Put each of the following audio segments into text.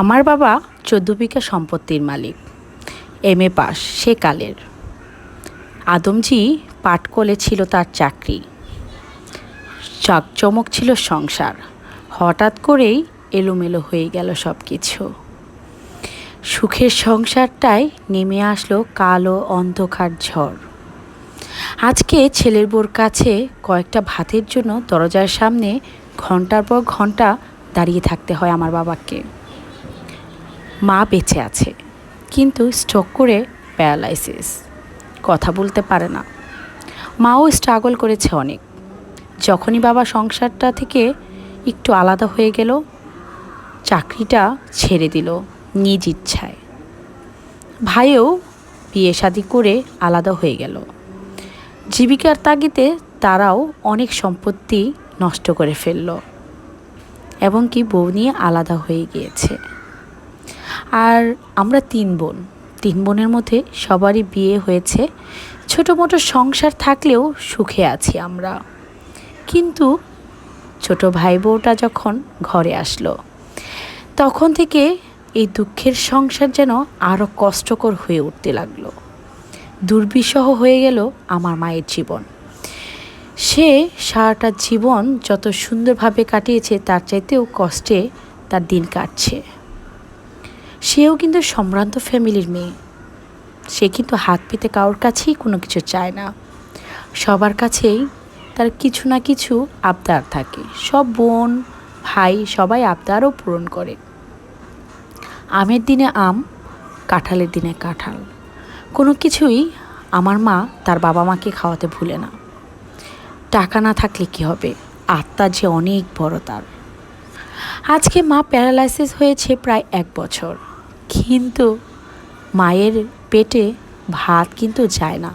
আমার বাবা চোদ্দ বিঘা সম্পত্তির মালিক। এম এ পাস, সে কালের। আদমজি পাটকলে ছিল তার চাকরি। চাকচমক ছিল সংসার। হঠাৎ করেই এলোমেলো হয়ে গেল সব কিছু সুখের সংসারটায় নেমে আসলো কালো অন্ধকার ঝড়। আজকে ছেলের বোর কাছে কয়েকটা ভাতের জন্য দরজার সামনে ঘণ্টার পর ঘণ্টা দাঁড়িয়ে থাকতে হয় আমার বাবাকে। মা বেঁচে আছে, কিন্তু স্ট্রোক করে প্যারালাইসিস। কথা বলতে পারে না। মাও স্ট্রাগল করেছে অনেক। যখনই বাবা সংসারটা থেকে একটু আলাদা হয়ে গেল, চাকরিটা ছেড়ে দিল নিজ ইচ্ছায়। ভাইও বিয়ে শাদি করে আলাদা হয়ে গেল। জীবিকার তাগিদে তারাও অনেক সম্পত্তি নষ্ট করে ফেলল। এবং কি বউ নিয়ে আলাদা হয়ে গিয়েছে। আর আমরা তিন বোন। তিন বোনের মধ্যে সবারই বিয়ে হয়েছে। ছোটো মোটো সংসার থাকলেও সুখে আছি আমরা। কিন্তু ছোট ভাই বউটা যখন ঘরে আসলো, তখন থেকে এই দুঃখের সংসার যেন আরও কষ্টকর হয়ে উঠতে লাগল। দুর্বিষহ হয়ে গেল আমার মায়ের জীবন। সে সারাটা জীবন যত সুন্দরভাবে কাটিয়েছে, তার চাইতেও কষ্টে তার দিন কাটছে। সেও কিন্তু সম্ভ্রান্ত ফ্যামিলির মেয়ে। সে কিন্তু হাত পেতে কারোর কাছেই কোনো কিছু চায় না। সবার কাছেই তার কিছু না কিছু আবদার থাকে। সব বোন, ভাই সবাই আবদারও পূরণ করে। আমের দিনে আম, কাঁঠালের দিনে কাঁঠাল। কোনো কিছুই আমার মা তার বাবা মাকে খাওয়াতে ভুলে না। টাকা না থাকলে কি হবে? আত্মা যে অনেক বড় তার। আজকে মা প্যারালাইসিস হয়েছে প্রায় এক বছর। কিন্তু মায়ের পেটে ভাত কিন্তু যায় না।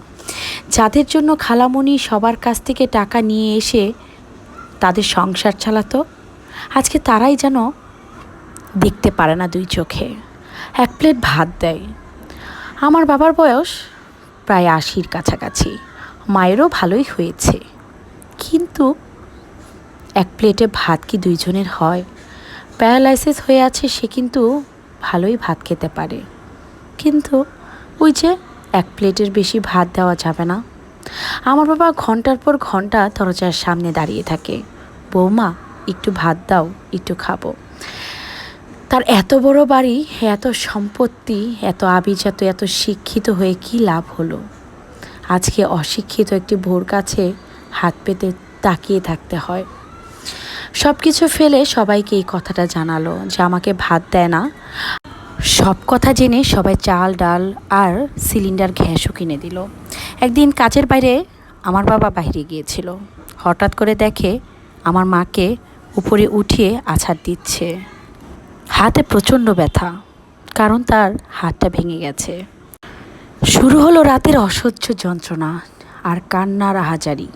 যাদের জন্য খালামণি সবার কাছ থেকে টাকা নিয়ে এসে তাদের সংসার চালাতো, আজকে তারাই যেন দেখতে পারে না দুই চোখে। এক প্লেট ভাত দেয়। আমার বাবার বয়স প্রায় আশির কাছাকাছি। মায়েরও ভালোই হয়েছে। কিন্তু এক প্লেটে ভাত কি দুইজনের হয়? প্যারালাইসিস হয়ে আছে সে কিন্তু ভালোই ভাত খেতে পারে। কিন্তু ওই যে এক প্লেটের বেশি ভাত দেওয়া যাবে না। আমার বাবা ঘণ্টার পর ঘণ্টা দরজার সামনে দাঁড়িয়ে থাকে। বৌমা, একটু ভাত দাও, একটু খাব। তার এত বড় বাড়ি, এত সম্পত্তি, এত আভিজাত এত শিক্ষিত হয়ে কি লাভ হলো? আজকে অশিক্ষিত একটি ভোর কাছে হাত পেতে তাকিয়ে থাকতে হয়। সব কিছু ফেলে সবাইকে এই কথাটা জানালো যে আমাকে ভাত দেয় না। সব কথা জেনে সবাই চাল, ডাল আর সিলিন্ডার গ্যাসও কিনে দিল। একদিন কাজের বাইরে আমার বাবা বাইরে গিয়েছিল। হঠাৎ করে দেখে আমার মাকে উপরে উঠিয়ে আছাড় দিচ্ছে। হাতে প্রচণ্ড ব্যথা, কারণ তার হাতটা ভেঙে গেছে। শুরু হলো রাতের অসহ্য যন্ত্রণা আর কান্নার আহাজারি।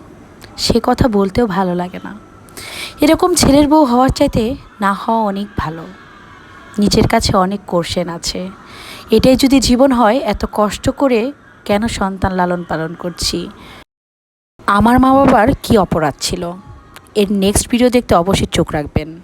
সে কথা বলতেও ভালো লাগে না। এরকম ছেলের বউ হওয়ার চাইতে না হওয়া অনেক ভালো। নিজের কাছে অনেক কোর্সেন আছে। এটাই যদি জীবন হয়, এত কষ্ট করে কেন সন্তান লালন পালন করছি? আমার মা বাবার কী অপরাধ ছিল? এর নেক্সট ভিডিও দেখতে অবশ্যই চোখ রাখবেন।